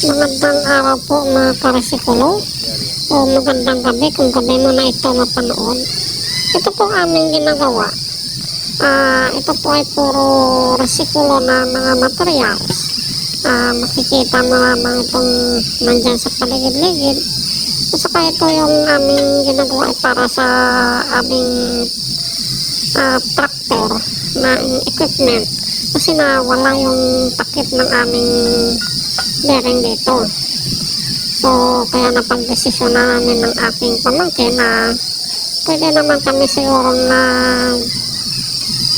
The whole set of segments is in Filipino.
Magandang araw po mga karesikulo o magandang gabi kung gabi mo na ito mapanood. Ito po aming ginagawa. Ah, ito po ay puro resikulo na mga materials. Ah, makikita mo lamang itong nandyan sa paligid-ligid. At saka ito yung aming ginagawa para sa aming ah, tractor na equipment. Kasi nawala yung takip ng aming bearing dito. So, kaya napag-desisyon na namin ng aking pamangkin na pwede naman kami siguro na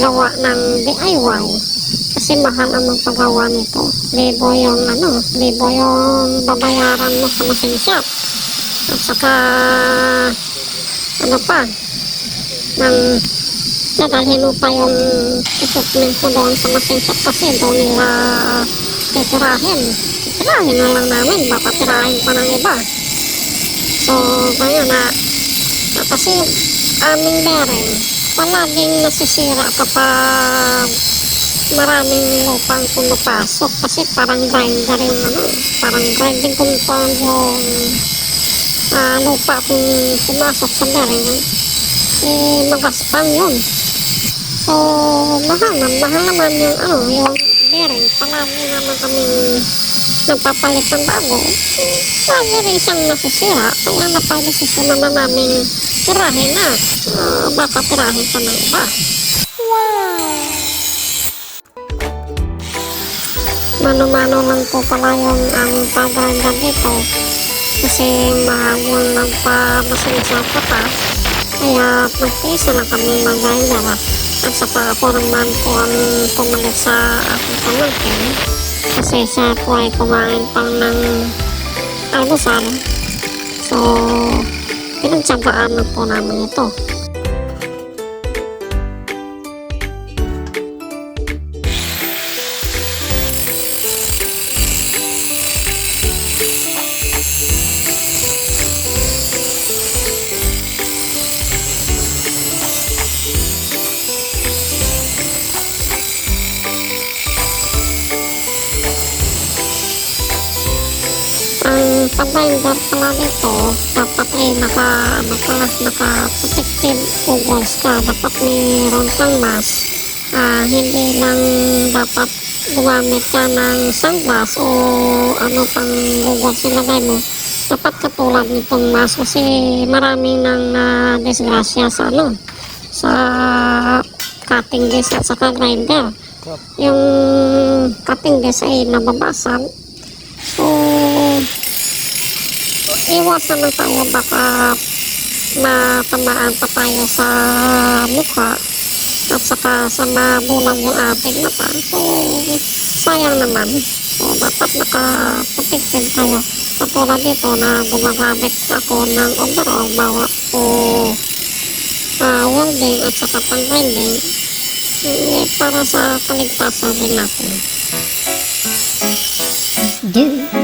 gawa ng DIY. Kasi mahal ang magpagawa nito. Libo yung ano, libo yung babayaran mo sa machine shop. At saka, ano pa, ng dadalhin mo pa yung equipment mo doon sa machine shop kasi doon nila titirahin. Titirahin na lang namin, baka tirahin pa ng iba. So, kaya na, na kasi aming bearing, palaging nasisira kapag maraming lupang pumapasok kasi parang grinder yung ano, parang grinding compound yung ah, lupa kung pumasok sa bearing, eh, magaspang yun. So, mahal na, mahal naman yung ano, yung bearing. Palagi naman kami nagpapalit ng bago. Lagi rin siyang nasisira. Kaya napag-desisyon naman namin tirahin na. Uh, baka tirahin pa ng iba. Mano-mano lang po pala yung aming paganda dito. Kasi mahal yung magpa-masinasapa pa. Kaya magtiisa na kami mag-ganda. At saka ako naman po ang pumalit sa aking pamangkin. Kasi siya po ay kumain pang ng almusal. So, pinagtsagaan na po namin ito. Pag-binder pala dito, dapat ay naka, ano pala, naka-protective goggles ka. Dapat mayroon kang mask. Ah, hindi lang dapat gumamit ka ng sunglass o ano pang goggles nilagay mo. Dapat katulad nitong mask kasi maraming nang na disgrasya sa ano, sa cutting disc at saka grinder. Yung cutting disc ay nababasag. So, iwasan lang tayo baka matamaan pa tayo sa mukha at saka sa mabulag yung ating mata. So, sayang naman. So, dapat naka-protected tayo. Katulad dito na gumagamit ako ng overall bawat po uh, welding at saka pang-grinding eh, para sa kaligtasan din natin. ba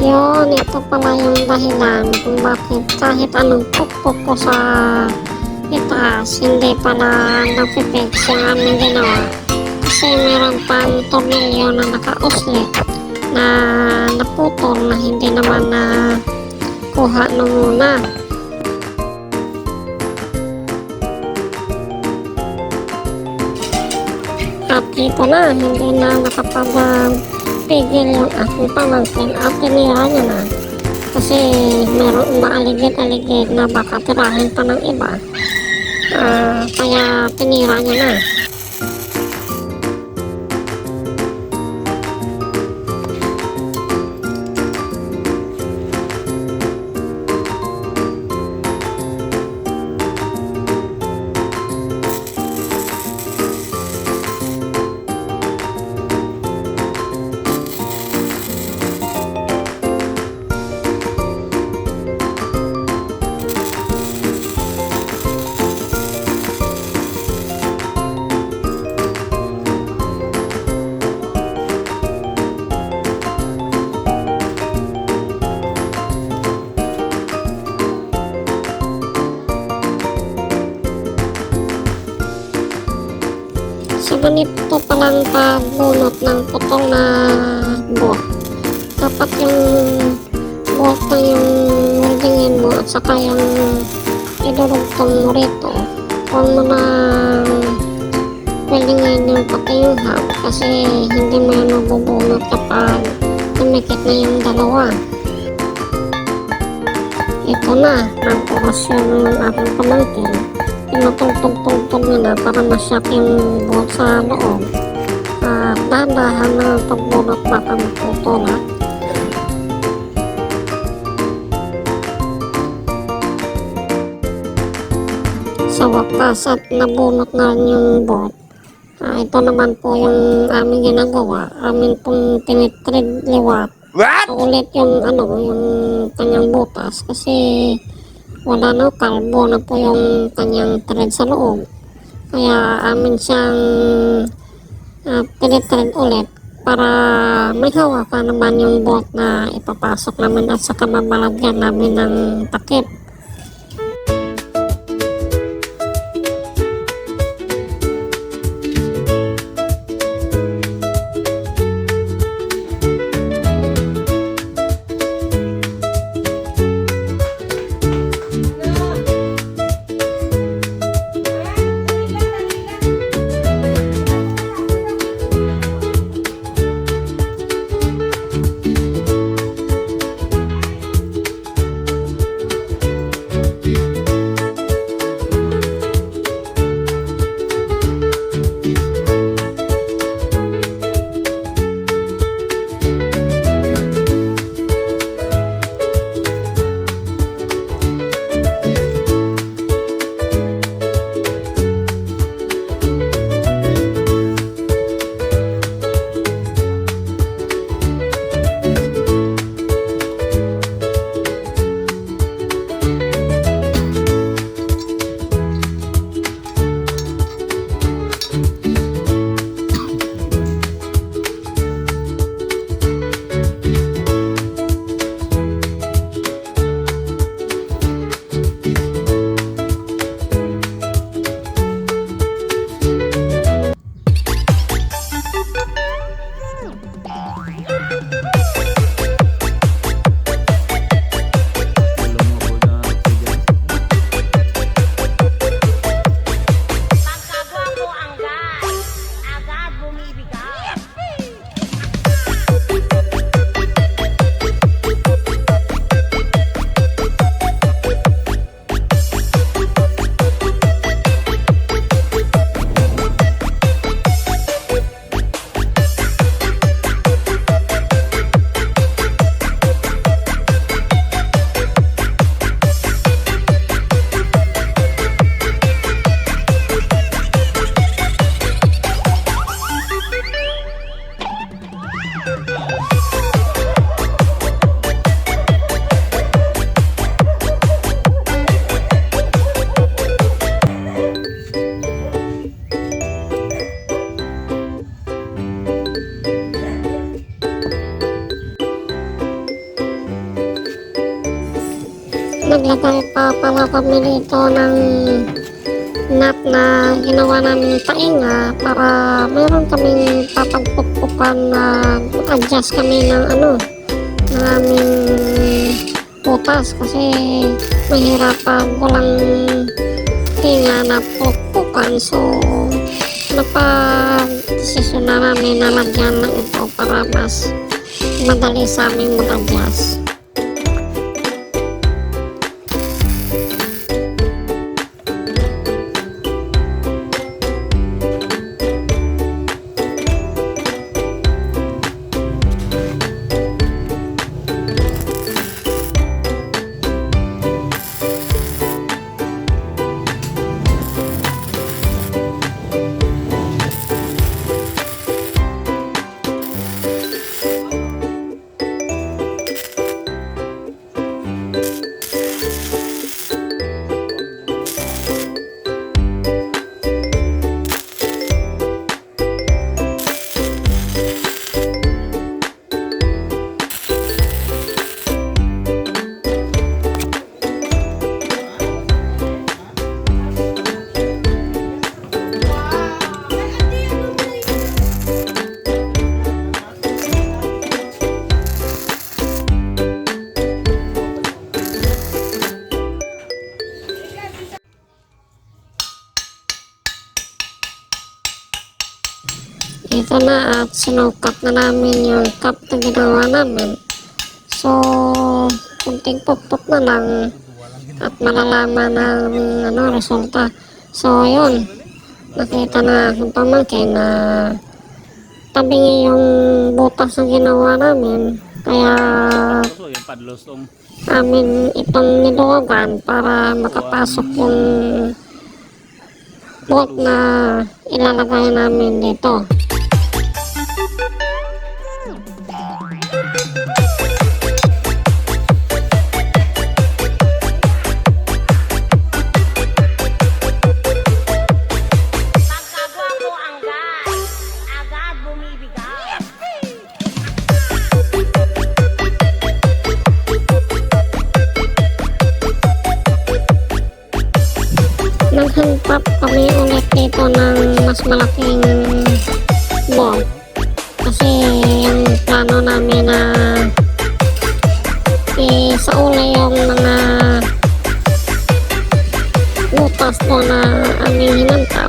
Yun, ito pala yung dahilan kung bakit kahit anong pukpok ko sa itaas, hindi pala napipig sa aming ginawa. Kasi meron pang tornilyo na nakauslit na naputol na hindi naman na kuha no muna. At dito na, hindi na nakapag yung aking pamangkin at tinira niya na. Kasi meron maaligid-aligid na baka tirahin pa ng iba. Ah, kaya tinira niya na. Sa ganito palang pagbunot ng putong na buhok. Dapat yung buhok na yung weldingin mo at saka yung idurugtong mo rito. Huwag mo na weldingin yung pati yung hub kasi hindi mo yan mabubunot kapag tumikit na yung dalawa. Ito na, ang orasyon ng aking pamangkin tinutugtog-tugtog niya na para masyak yung buhok sa loob. At dahan-dahan na ang pagbunot baka matutulak. Sa wakas at nabunot na rin yung buhok. Ah, ito naman po yung aming ginagawa. Amin pong tinitrid liwat. What? Ulit yung ano, yung kanyang butas kasi wala na kalbo na po yung kanyang thread sa loob. Kaya amin siyang uh, pinitread ulit para may hawakan naman yung bolt na ipapasok namin at saka mabalagyan namin ng takip. Naglagay pa pala kami dito ng nut na ginawa namin painga para meron kaming papagpukpukan na adjust kami ng ano ng aming putas kasi mahirapan walang tinga na pukpukan so napag-desisyon na namin na lagyan ng ito para mas madali sa aming mag-adjust. Sinukat na namin yung cup na ginawa namin. So, kunting pupot na lang at malalaman ng ano, resulta. So, yun. Nakita na ng pamangkin na tabingi yung butas na ginawa namin. Kaya amin itong niluwagan para makapasok yung bolt na ilalagay namin dito. Isauli yung mga butas ko na aming hinantap.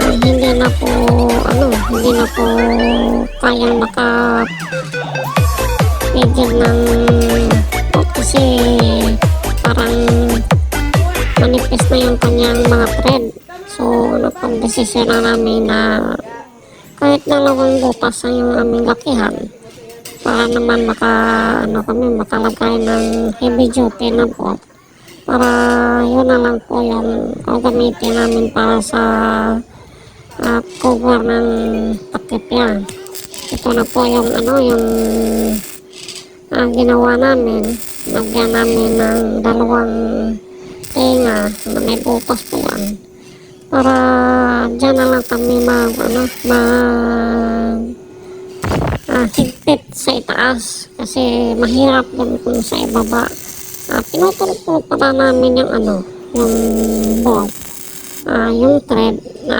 Ah, hindi na po, ano, hindi na po kayang maka pigil ng bolt kasi parang manipis na yung kanyang mga thread. So, napag-desisyon na namin na kahit dalawang butas ang yung aming lakihan para naman maka, ano kami, makalagay ng heavy duty na boat para yun na lang po yung gagamitin namin para sa uh, cover ng takip yan. Ito na po yung ano, yung ah, ginawa namin. Lagyan namin ng dalawang tenga na may butas po yan. Para dyan na lang kami mag, ano, mag, sa itaas. Kasi mahirap din kung sa ibaba. Ah, pinutulog pala namin yung ano, yung bolt. Ah, yung thread na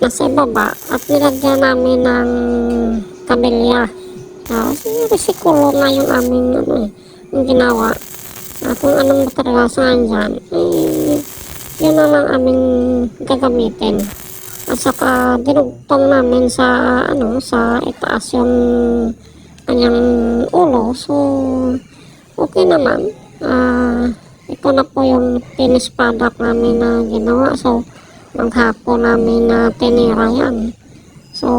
nasa ibaba at nilagyan namin ng kabilya. Ah, kasi resikulo na yung aming ano yung ginawa. Ah, kung anong material sa dyan, eh, yun na lang aming gagamitin. At saka dinugtong namin sa ano sa itaas yung kanyang ulo. So, okay naman. Ah, ito na po yung finish product namin na ginawa. So, maghapon namin na tinira yan. So,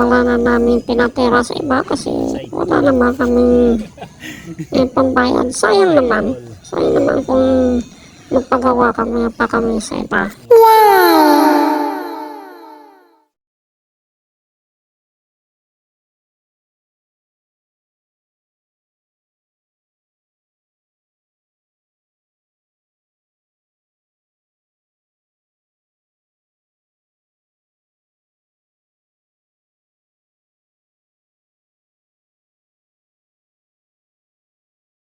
wala na namin pinatira sa iba kasi wala naman kaming eh, pambayad. Sayang naman. Sayang naman kung magpagawa kami pa kami sa iba.